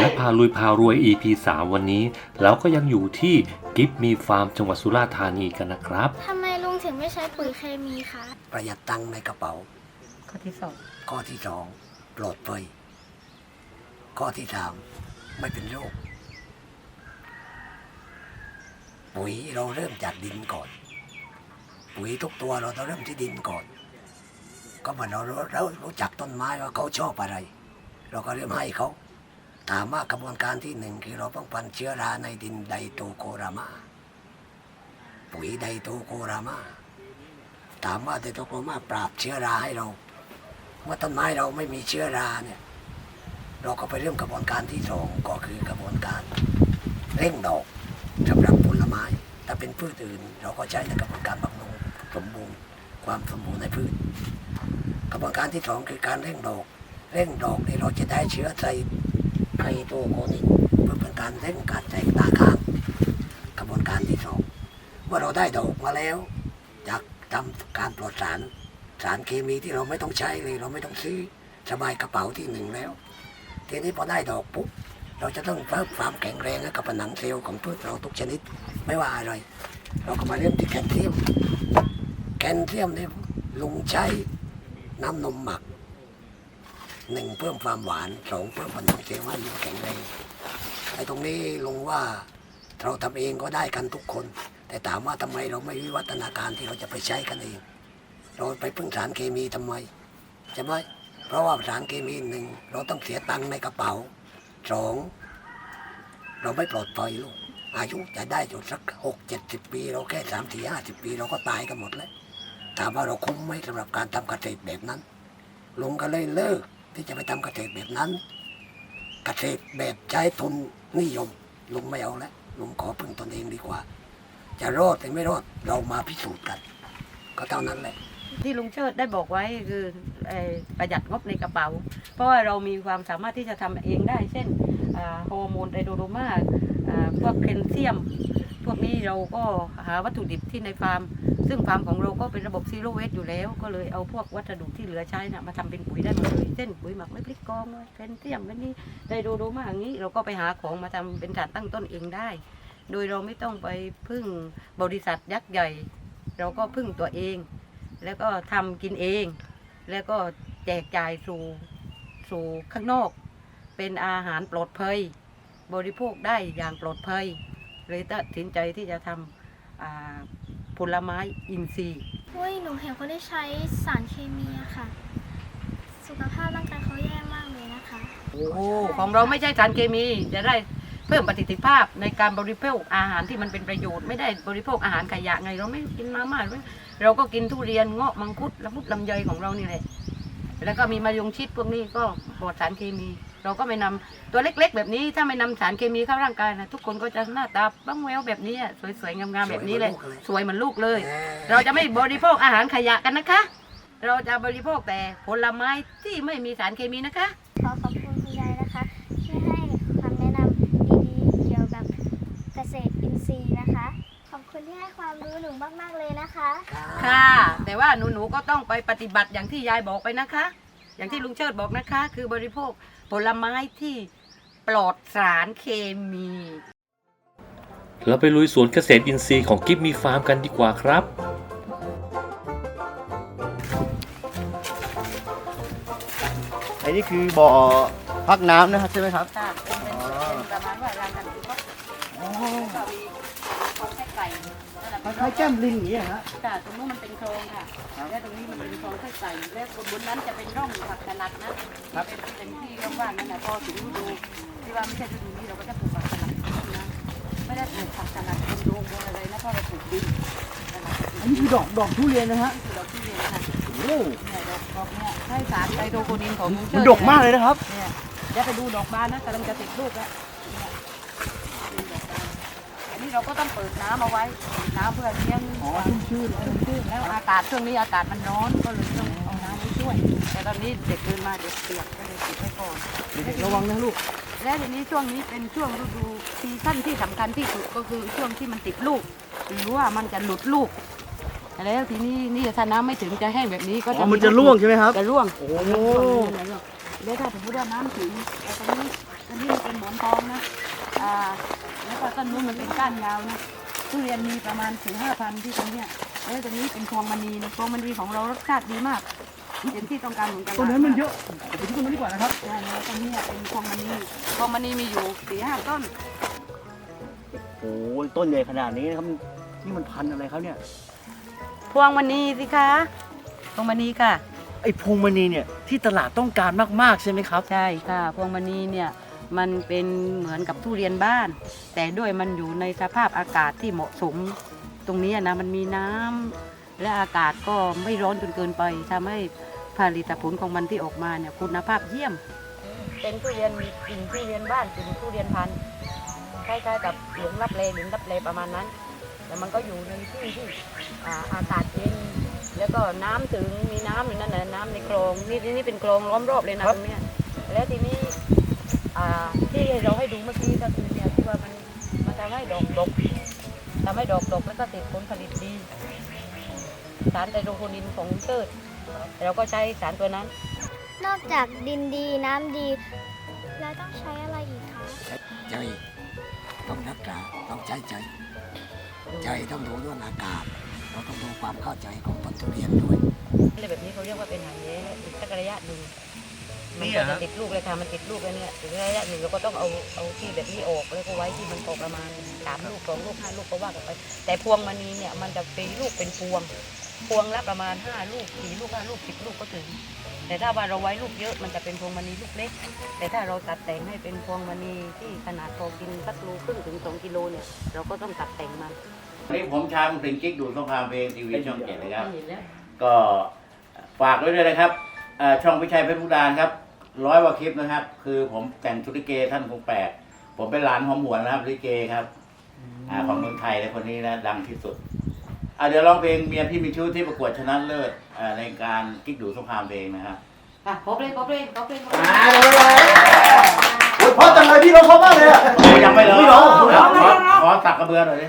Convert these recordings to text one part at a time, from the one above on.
และพาลุยพารวย EP 3 วันนี้ เราก็ยังอยู่ที่กิฟมีฟาร์มจังหวัดสุราษฎร์ธานีกันนะครับ ทำไมลุงถึงไม่ใช้ปุ๋ยเคมีคะ ประหยัดตังค์ในกระเป๋า ข้อที่สองข้อที่สองปลอดภัยข้อที่สามไม่เป็นโรคปุ๋ยเราเริ่มจากดินก่อน ปุ๋ยทุกตัวเราต้องเริ่มที่ดินก่อน ก็เหมือนเราเรารู้จักต้นไม้ว่าเขาชอบอะไร เราก็เริ่มให้เขา ถามว่ากระบวนการที่หนึ่งคือเราป้องกันเชื้อราในดินไดโตโครามา ปุ๋ยไดโตโครามา ถามว่าไดโตโครามาปราบเชื้อราให้เราเมื่อต้นไม้เราไม่มีเชื้อราเนี่ย เราก็ไปเริ่มกระบวนการที่สองก็คือกระบวนการเร่งดอกสำหรับผลไม้ถ้าเป็นพืชอื่น เราก็ใช้ในกระบวนการบำรุงสมบูรณ์ความสมบูรณ์ในพืช กระบวนการที่สองคือการเร่งดอก เร่งดอกนี่เราจะได้เชื้อไทร ไคโตโคนินเพื่อเป็นการเร่งการแตกตาข้างกระบวนการที่สองเมื่อเราได้ดอกมาแล้ว จากทำการปลอดสารสารเคมีที่เราไม่ต้องใช้เลยเราไม่ต้องซื้อสบายกระเป๋าที่หนึ่งแล้ว ทีนี้พอได้ดอกปุ๊บเราจะต้องเพิ่มความแข็งแรงให้กับผนังเซลล์ของพืชเราทุกชนิดไม่ว่าอะไร เราก็มาเริ่มที่แคลเซียมแคลเซียมเนี่ยลุงใช้น้ำนมหมัก หนึ่งเพิ่มความหวานสองเพิ่มผนังเซลล์ให้แข็งแรงไอ้ตรงนี้ลงว่าเราทำเองก็ได้กันทุกคน แต่ถามว่าทำไมเราไม่วิวัฒนาการที่เราจะไปใช้กันเอง เราไปพึ่งสารเคมีทำไมใช่ไหมเพราะว่าสารเคมีหนึ่งเราต้องเสียตังค์ในกระเป๋าสองเราไม่ปลอดภัยลูกอายุจะได้อยู่สักหกเจ็ดสิบปี เราแค่สามสี่ห้าสิบปี เราก็ตายกันหมดแล้วถามว่าเราคุ้มไหมสำหรับการทำเกษตรแบบนั้นลุงก็เลยเลิก ที่จะไปทำเกษตรแบบนั้น เกษตรแบบใช้ทุนนิยมลุงไม่เอาแล้วลุงขอพึ่งตนเองดีกว่า จะรอดหรือไม่รอดเรามาพิสูจน์กัน ก็เท่านั้นแหละ ที่ลุงเชิดได้บอกไว้คือเอ่อประหยัดงบในกระเป๋า เพราะว่าเรามีความสามารถที่จะทำเองได้ เช่นอ่าฮอร์โมนไดโดโดมาอ่าพวกแคลเซียม วกนี้เราก็หาวัตถุดิบที่ในฟาร์ม ซึ่งฟาร์มของเราก็เป็นระบบซีโร่เวสอยู่แล้ว ก็เลยเอาพวกวัสดุที่เหลือใช้นะมาทำเป็นปุ๋ยได้หมดเลยเช่นปุ๋ยหมักไม่พริกกองแคลเซียมแบบนี้ไดโดโดมาอย่างนี้ เราก็ไปหาของมาทำเป็นการตั้งต้นเองได้ โดยเราไม่ต้องไปพึ่งบริษัทยักษ์ใหญ่ เราก็พึ่งตัวเอง แล้วก็ทำกินเอง แล้วก็แจกจ่ายสู่สู่ข้างนอก เป็นอาหารปลอดภัยบริโภคได้อย่างปลอดภัย เลยตัดสินใจที่จะทำอ่าผลไม้อินทรีย์เฮ้ยหนูเห็นคนที่ใช้สารเคมีอะค่ะ สุขภาพร่างกายเขาแย่มากเลยนะคะ โอ้ของเราไม่ใช่สารเคมีจะได้เพิ่มประสิทธิภาพในการบริโภคอาหารที่มันเป็นประโยชน์ไม่ได้บริโภคอาหารขยะไง เราไม่กินมาม่าด้วยเราก็กินทุเรียนเงาะมังคุดละมุดลำไยของเรานี่แหละแล้วก็มีมะยงชิดพวกนี้ก็ปลอดสารเคมี เราก็ไม่นำตัวเล็กๆ แบบนี้ถ้าไม่นำสารเคมีเข้าร่างกายนะทุกคนก็จะหน้าตาบ้างแววแบบนี้อะสวยๆงามๆแบบนี้เลย สวยเหมือนลูกเลย เราจะไม่บริโภคอาหารขยะกันนะคะ เราจะบริโภคแต่ผลไม้ที่ไม่มีสารเคมีนะคะ ขอขอบคุณคุณยายนะคะ ที่ให้คำแนะนำดีๆเกี่ยวกับเกษตรอินทรีย์นะคะขอบคุณที่ให้ความรู้หนูมากๆเลยนะคะ ค่ะ แต่ว่าหนูๆก็ต้องไปปฏิบัติอย่างที่ยายบอกไปนะคะ อย่างที่ลุงเชิดบอกนะคะ คือบริโภค ผลไม้ที่ปลอดสารเคมี เราไปลุยสวนเกษตรอินทรีย์ของกิฟมีฟาร์มกันดีกว่าครับอันนี้คือบ่อพักน้ำนะครับใช่ไหมครับ ค่ะเป็นเป็นเป็นประมาณว่ารางกันคือก็ก็มีคลองแค่ไก่ นั่นแหละคล้ายๆแก้มลิงอย่างนี้ยฮะค่ะตรงนู้นมันเป็นโครงค่ะ และตรงนี้มันเป็นคลองแค่ไก่และบนนั้นจะเป็นร่องผักสลัดนะที่เป็นเป็นที่ว่างๆนั่นแหละพอถึงฤดูที่ว่าไม่ใช่ฤดูนี้เราก็จะปลูกผักสลัดนะไม่ได้ปลูกผักสลัดเป็นโรงเป็นอะไรนะเพราะเราปลูกดินนะคะอันนี้คือดอกดอกทุเรียนนะฮะคือดอกที่เรียนค่ะโอ้เนี่ยดอกดอกเนี่ยให้สารไตโตโคนินของลุงเชิมันดกมากเลยนะครับเนี่ยเดี๋ยวไปดูดอกบานนะกำลังจะติดลูกแล้วเนี่ยเป็นดอกบานอันนี้ เราก็ต้องเปิดน้ำเอาไว้น้ำเพื่อเลี้ยงอ๋อชุ่มชื่นชุ่มชื่นแล้วอากาศช่วงนี้อากาศมันร้อนก็เลยต้องเอาน้ำไว้ช่วย แต่ตอนนี้เด็กเดินมาเด็กเปียกก็เลยติดไว้ก่อนเด็กๆระวังนะลูกและทีนี้ช่วงนี้เป็นช่วงฤดูซีซั่นที่สำคัญที่สุดก็คือช่วงที่มันติดลูกหรือว่ามันจะหลุดลูกแล้วทีนี้นี่ถ้าน้ำไม่ถึงจะแห้งแบบนี้ก็อ๋จะอมันจะร่วงใช่ไหมครับจะร่วงโอ้ช่วงนี้มันจะร่วงแล้วถ้าสมมติว่าน้ำถึงไอ้ตรงนี้ตรงนี้มันเป็นหมอนทองนะอ่า แล้วก็ต้นนู้นมันเป็นก้านยาวนะทุเรียนมีประมาณถึงห้าพันที่ตรงเนี้ยแล้วตรงนี้เป็นพวงมณีนะพวงมณีของเรารสชาติดีมากเป็นที่ต้องการของตลาดต้นนั้นมันเยอะไปที่ต้นนั้นดีกว่านะครับใช่แล้วตรงนี้เป็นพวงมณีพวงมณีมีอยู่สี่ห้าต้นโอ้โหต้นใหญ่ขนาดนี้นะครับนี่มันพันธุ์อะไรครับเนี่ย พวงมณีสิคะพวงมณีค่ะ ไอ้พวงมณีเนี่ยที่ตลาดต้องการมากๆใช่ไหมครับ ใช่ค่ะ พวงมณีเนี่ย มันเป็นเหมือนกับทุเรียนบ้าน แต่ด้วยมันอยู่ในสภาพอากาศที่เหมาะสม ตรงนี้นะมันมีน้ำและอากาศก็ไม่ร้อนจนเกินไปทำให้ผลิตผลของมันที่ออกมาเนี่ยคุณภาพเยี่ยม เป็นทุเรียนกินทุเรียนบ้านกินทุเรียนพันธุ์คล้ายๆกับเหลืองรับเลหลืองรับเลประมาณนั้น แต่มันก็อยู่ในที่ที่อาอากาศเย็นแล้วก็น้ำถึงมีน้ำอยู่นั่นแหละน้ำในคลองนี่นี่นี่เป็นคลองล้อมรอบเลยนะตรงเนี้ยแล้วทีนี้ อ่าที่เราให้ดูเมื่อกี้ก็คือเนี่ยที่ว่ามันมันทำให้ดอกดกทำให้ดอกดกแล้วก็ติดผลผลิตดีสารไตรโคนินของเติร์ดเราก็ใช้สารตัวนั้น นอกจากดินดีน้ำดี แล้วต้องใช้อะไรอีกคะใจต้องรักษาต้องใจใจ ใจต้องดูด้วยอากาศเราต้องดูความเข้าใจของต้นทุเรียนด้วยอะไรแบบนี้เขาเรียกว่าเป็นหางแย้อีกสักระยะหนึ่ง มันนี่ก็เหรอจะติดลูกเลยค่ะ มันติดลูกแล้วเนี่ยอีกระยะหนึ่งเราก็ต้องเอาเอาที่แบบนี้ออกแล้วก็ไว้ที่มันพอประมาณสามลูกสองลูกห้าลูกก็ว่ากันไป แต่พวงมณีเนี่ยมันจะเป็นลูกเป็นพวง พวงละประมาณห้าลูกสี่ลูกห้าลูกสิบลูกก็ถึง แต่ถ้าว่าเราไว้ลูกเยอะมันจะเป็นพวงมณีลูกเล็ก แต่ถ้าเราตัดแต่งให้เป็นพวงมณีที่ขนาดพอกินสักโลครึ่งถึงสองกิโลเนี่ยเราก็ต้องตัดแต่งมันวันนี้ผมชาญเป็นกิ๊กดูสงครามเพลงทีวีช่องเจ็ดนะครับเห็นแล้วก็ฝากไว้ด้วยนะครับ เอ่อช่องพิชัยเพชรพุดานครับร้อยกว่าคลิปนะครับ คือผมแต่งชุดลิเกท่านคงแปลกผมเป็นหลานหอมหวนนะครับลิเกครับอ่าของเมืองไทยเลยคนนี้นะดังที่สุดอะเดี๋ยวร้องเพลงเมียพี่มีชู้ที่ประกวดชนะเลิศอ่าในการกิ๊กดูสงครามเพลงนะครับอะครบเลยครบเลยครบเลยครบเลยอ่าเดี๋ยวเลยโอ้ยเพราะจังเลยพี่เราเพราะมากเลยอะ โอ้ยยังไม่ร้องไม่ร้อง ขอขอตักกระเบือหน่อยดิ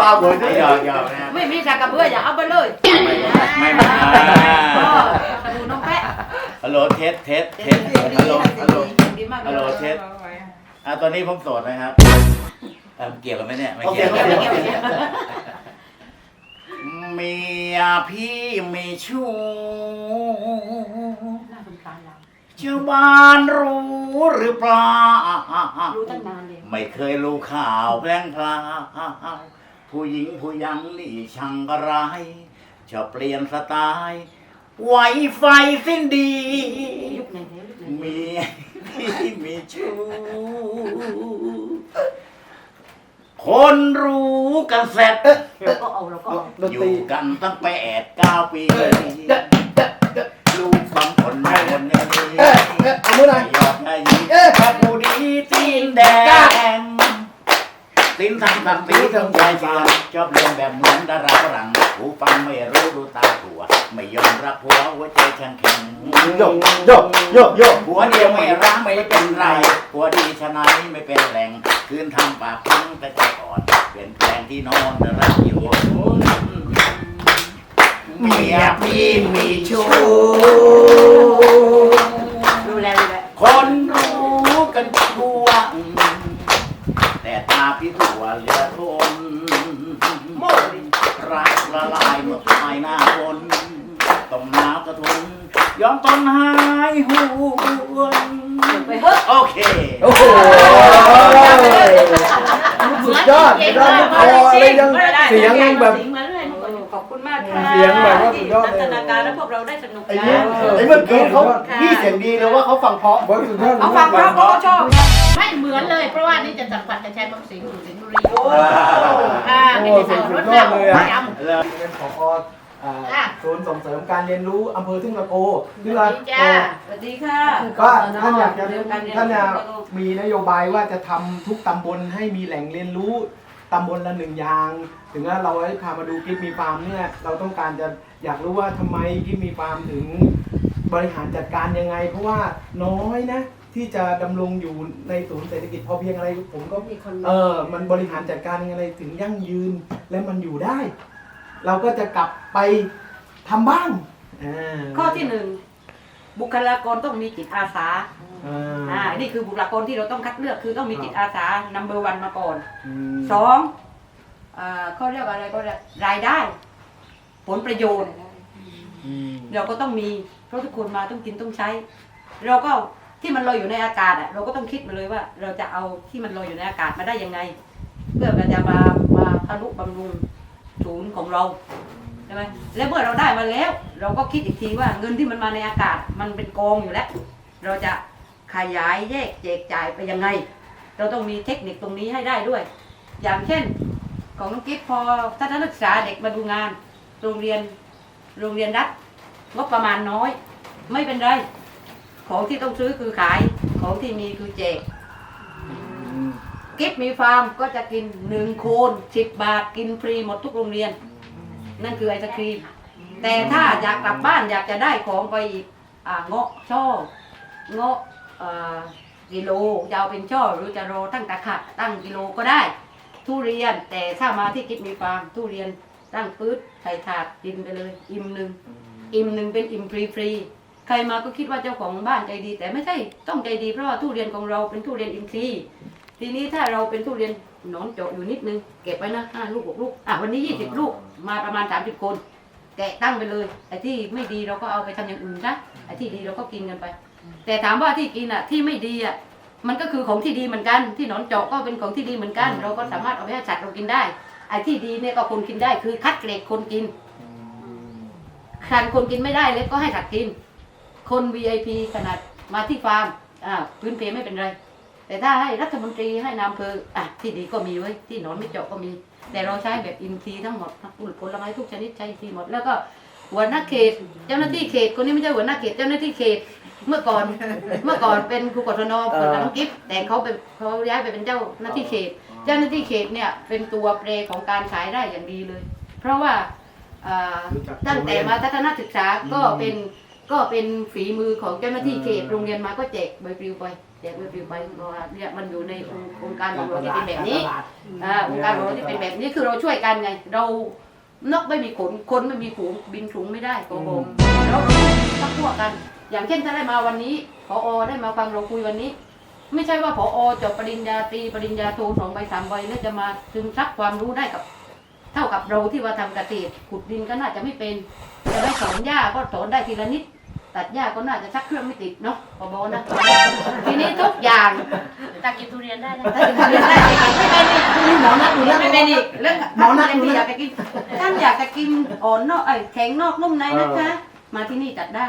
ปลาบวยด้วยหยอกหยอกนะ ไม่มีจากกระเบื้ออย่าเอาไปเลยไม่ไม่ไม่ก็กระดูน้องแปะฮัลโหลเทสเทสเทสฮัลโหลฮัลโหลดีมากฮัลโหลเทสอะตอนนี้ผมโสดนะครับเอ่อเกี่ยวกันไหมเนี่ยไม่โอเคเกี่ยวโอเคโอเคเมียพี่มีชู้น่าสงสารเราชาวบ้านรู้หรือเปล่า รู้ตั้งนานเลยไม่เคยรู้ข่าวแพร่งพลาว ผู้หญิงผู้ยังนี่ช่างกระไรชอบเปลี่ยนสไตล์ไหวไฟสิ้นดียุคไหนแล้วยุคไหนมีพี่มีชู้คนรู้กันเสร็จเราก็เอาเราก็เอาดนอตยู่รีกันตั้งแปดเก้าปี ลูกบางคนไม่คนอย่างนี้ ตีนทำตังตีทั้งใจเชื่อชอบเรียนแบบเหมือนดาราฝรั่งผู้ฟังไม่รู้ดูตาผัวไม่ยอมรับผัวหัวใจแข็งแข็งโยกโยกโยกโยกผัวเดียวไม่รักไม่เป็นไรผัวดีชนะไม่เป็นแหล่งคืนทำปากพังแต่ใจอ่อนเปลี่ยนแปลงที่นอนรักอยู่เมียพี่มีชู้ดูแลดูแลคนรู้กันทั่วแต่ตา พี่ถั่วเหลือทนรักละลายเมื่อปลายหน้าฝนต้องหนาวกระทนยอมตนหายหวนไปเฮ้ยโอเคโอ้โหสุดยอดสุดยอดลูกคออะไรยังเสียงแบบขอบ คุณมากค่ะเสียงแบบว่าสุดยอดเลยนันทนาการแล้วพวกเราได้สนุกไอ้กันี่นไอ้เมื่อกี้เขาพี่เสียงดีเลยว่าเขาฟังเพราะบอสุดยอดเอาฟังเพราะเขาก็ชอบไม่เหมือนเลย เพราะว่านี่จะสัมผัสกับชายบางสิงห์อยู่สิงห์บุรีโอ้อ่าโหไม่ใช่สุสาดวรถยอแล้ดวเลยอะจเป็นผออ่าศูนย์ส่งเสริมการเรียนรู้อำเภอทุ่งตะโกทุ่งำตะดีโกจ้า สวัสดีค่ะก็ท่านอยากจะท่านจะมีนโยบายว่าจะทำทุกตำบลให้มีแหล่งเรียนรู้ ตำบลละหนึ่งอย่าง ถึงว่าเราให้พามาดูกิฟมีฟาร์มเนี่ยเราต้องการจะอยากรู้ว่าทำไมกิฟมีฟาร์มถึงบริหารจัดการยังไง เพราะว่าน้อยนะ ที่จะดำรงอยู่ในศูนย์เศรษฐกิจพอเพียงอะไรผมก็มีคนเออมันบริหารจัดการยังไงถึงยั่งยืนและมันอยู่ได้ เราก็จะกลับไปทำบ้างอ่า ข้อที่หนึ่ง บุคลากรต้องมีจิตอาสาอ่าอ่านี่คือบุคลากรที่เราต้องคัดเลือกคือต้องมีจิตอาสา number one มาก่อนอืมสองอ่าเขาเรียกว่าอะไรก็เรียกรายได้ ผลประโยชน์ อืมเราก็ต้องมีเพราะทุกคนมาต้องกินต้องใช้ เราก็ที่มันลอยอยู่ในอากาศอะเราก็ต้องคิดมาเลยว่า เราจะเอาที่มันลอยอยู่ในอากาศมาได้ยังไง เพื่อมันจะมามาทะลุบำรุงศูนย์ของเราใช่ไหมแล้วเมื่อเราได้มาแล้ว เราก็คิดอีกทีว่าเงินที่มันมาในอากาศมันเป็นกองอยู่แล้ว เราจะขยายแยกแจกจ่ายไปยังไง เราต้องมีเทคนิคตรงนี้ให้ได้ด้วย อย่างเช่น ของน้องกิฟพอทัศนศึกษาเด็กมาดูงาน โรงเรียนโรงเรียนรัฐงบประมาณน้อย ไม่เป็นไร ของที่ต้องซื้อคือขายของที่มีคือแจกกิฟมีฟาร์มก็จะกินหนึ่งโคนสิบบาทกินฟรีหมดทุกโรงเรียน นั่นคือไอศครีม แต่ถ้าอยากกลับบ้านอยากจะได้ของไปอีกอ่าเงาะช่อเงาะเอ่อกิโลจะเอาเป็นช่อหรือจะโรตั้งตะขัดตั้งกิโลก็ได้ ทุเรียนแต่ถ้ามาที่กิฟมีฟาร์มทุเรียนตั้งปื๊ดใส่ถาดกินไปเลย อิ่มหนึ่งอิ่มหนึ่งเป็นอิ่มฟรีฟรีๆใครมาก็คิดว่าเจ้าของบ้านใจดี แต่ไม่ใช่ต้องใจดีเพราะว่าทุเรียนของเราเป็นทุเรียนอินทรีย์ทีนี้ถ้าเราเป็นทุเรียน หนอนเจาะอยู่นิดนึง เก็บไว้นะห้าลูกหกลูกอะวันนี้ยี่สิบลูกมาประมาณสามสิบคน แกะตั้งไปเลยไอ้ที่ไม่ดีเราก็เอาไปทำอย่างอื่นนะไอ้ที่ดีเราก็กินกันไป แต่ถามว่าที่กินอะที่ไม่ดีอะมันก็คือของที่ดีเหมือนกัน ที่หนอนเจาะก็เป็นของที่ดีเหมือนกัน เราก็สามารถเอาไปให้สัตว์เรากินได้ไอ้ที่ดีเนี่ยก็คนกินได้คือคัดเกรดคนกินคันคนกินไม่ได้เลยก็ให้สัตว์กิน คน VIP ขนาดมาที่ฟาร์มอ่าพื้นเพไม่เป็นไร แต่ถ้าให้รัฐมนตรีให้นายอำเภออะที่ดีก็มีไว้ยที่หนอนไม่เจาะก็มี แต่เราใช้แบบอินทรีย์ทั้งหมดผลผลไม้ทุกชนิดใช้อินทรีย์หมดแล้วก็หัวหน้าเขตเจ้าหน้าที่เขตคนนี้ไม่ใช่หัวหน้าเขตเจ้าหน้าที่เขตเมื่อก่อนเมื่อก่อนเป็นครูกศนเปิดร้านกิฟต์แต่เขาเป็นเขาย้ายไปเป็นเจ้าหน้าที่เขต เจ้าหน้าที่เขตเนี่ยเป็นตัวเปรของการขายได้อย่างดีเลย เพราะว่าอ่ารู้จักตั้งแต่มาทัศนศึกษาก็เป็นก็เป็นฝีมือของเจ้าหน้าที่เขตโรงเรียนมาก็แจกใบปลิวไป แจกใบปลิวไปเพราะว่าเนี่ยมันอยู่ในโครงการของเราที่เป็นแบบนี้อ่าองค์การของเราที่เป็นแบบนี้คือเราช่วยกันไง เรานกไม่มีขนคนไม่มีขนบินถุงไม่ได้โกงแล้วเราทักพวกกัน อย่างเช่นถ้าได้มาวันนี้พอได้มาฟังเราคุยวันนี้ ไม่ใช่ว่าพอจบปริญญาตรีปริญญาโทสองใบสามใบแล้วจะมาซึมซับความรู้ได้กับ เท่ากับเราที่ว่าทำเกษตรขุดดินก็น่าจะไม่เป็นจะได้สอนหญ้าก็สอนได้ทีละนิด ตัดหญ้าก็น่าจะชักเครื่องไม่ติดเนาะพอบอนะ ทีนี้ทุกอย่างตากินทุเรียนได้นะถ้าจะเรียนได้ไม่เป็นอีกนี่หมอนัดอยู่แล้วไม่เป็นอีกเรื่องหมอนัดที่อยากจะกินท่านอยากจะกินอ่อนนอกไอ้ยแข็งนอกนุ่มในนะคะ มาที่นี่จัดได้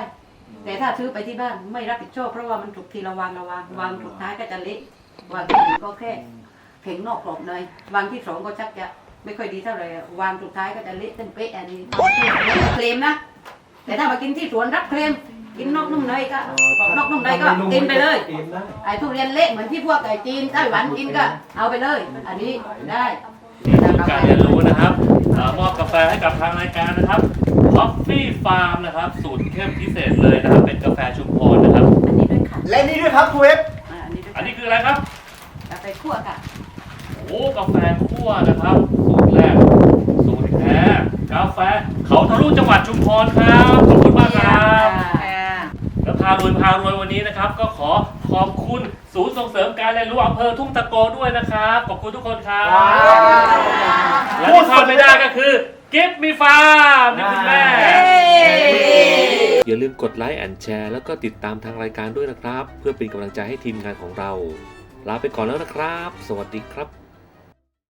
แต่ถ้าซื้อไปที่บ้านไม่รับผิดชอบเพราะว่ามันถูกทีละวางละวางวางสุดท้ายก็จะเละวางที่หนึ่งก็แค่แข็งนอกกรอบในวางที่สองก็ชักจะไม่ค่อยดีเท่าไหร่อะวางสุดท้ายก็จะเละเต้นเป๊ะอันนี้เคลมนะแต่ถ้ามากินที่สวนรับเคลม กินนอกนุ่มในก็กรอบนอกนุ่มในก็กินไปเลยกินได้ไอ้ทุเรียนเละเหมือนที่พวกไก่จีนไต้หวันกินก็เอาไปเลย อันนี้ได้นี่คือการเรียนรู้นะครับเอ่อมอบกาแฟให้กับทางรายการนะครับ Coffee Farm นะครับ สูตรเข้มพิเศษเลยนะครับ เป็นกาแฟชุมพรนะครับ อันนี้ด้วยค่ะและนี่ด้วยครับครูเอฟอ่าอันนี้ด้วยอันนี้คืออะไรครับ กาแฟคั่วค่ะโอ้กาแฟคั่วนะครับ สูตรแรก สูตรแท้กาแฟเขาทะลุจังหวัดชุมพรครับ ขอบคุณมากครับ แล้วพารวยพารวยวันนี้นะครับ ก็ขอขอบคุณศูนย์ส่งเสริมการเรียนรู้อำเภอทุ่งตะโกด้วยนะครับ ขอบคุณทุกคนครับและที่พลาดไม่ได้ก็คือ Give Me Farm นี่คุณแม่อย่าลืมกดไลค์แอนแชร์แล้วก็ติดตามทางรายการด้วยนะครับ เพื่อเป็นกำลังใจให้ทีมงานของเรา ลาไปก่อนแล้วนะครับ สวัสดีครับ